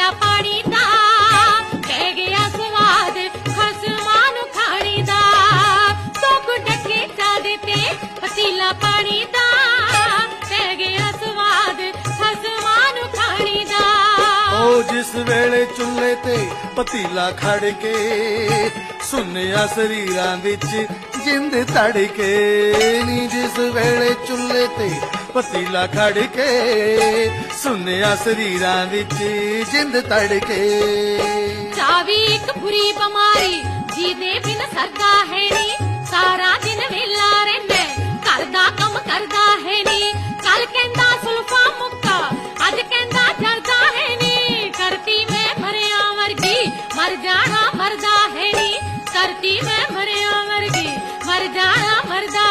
ਪਤੀਲਾ ਪਾਣੀ ਦਾ, ਪੈ ਗਿਆ ਸਵਾਦ ਖਸਮਾਂ ਨੂੰ ਖਾਣੀ ਦਾ। ਤੋਕ ਡੱਕੇ ਚਾਦੇ ਤੇ ਪਤੀਲਾ ਪਾਣੀ ਦਾ, ਪੈ ਗਿਆ ਸਵਾਦ ਖਸਮਾਂ ਨੂੰ ਖਾਣੀ ਦਾ। ਉਹ ਜਿਸ ਵੇਲੇ ਚੁੱਲ੍ਹੇ ਤੇ ਪਤੀਲਾ ਖੜ ਕੇ, ਸੁੰਨਿਆ ਸਰੀਰਾਂ ਵਿੱਚ ਜਿੰਦ ਤੜ ਕੇ ਨੀ, ਜਿਸ ਵੇਲੇ ਚੁੱਲ੍ਹੇ ਤੇ ਪਤੀਲਾ ਖੜ ਕੇ ਸੁਨਿਆ ਸਰੀਰਾਂ ਵਿੱਚ ਜਿੰਦ ਤੜਕੇ। ਚਾਵੀ ਇੱਕ ਬੁਰੀ ਬਿਮਾਰੀ ਜੀਦੇ ਬਿਨ ਸਰਦਾ ਹੈ ਨੀ ਸਾਰਾ ਦਿਨ ਵੇਲਾ ਰਹਿੰਦਾ, ਘਰ ਦਾ ਕੰਮ ਕਰਦਾ ਹੈ ਨੀ ਕੱਲ ਕਹਿੰਦਾ ਸੁਲਫਾ ਮੁੱਕਾ, ਅੱਜ ਕਹਿੰਦਾ ਡਰਦਾ ਹੈ ਨੀ ਕਰਤੀ ਮੈਂ ਮਰਿਆ ਵਰਗੀ, ਮਰ ਜਾਣਾ ਮਰਦਾ ਹੈ ਨੀ ਕਰਤੀ ਮੈਂ ਮਰਿਆ ਵਰਗੀ, ਮਰ ਜਾਣਾ ਮਰਦਾ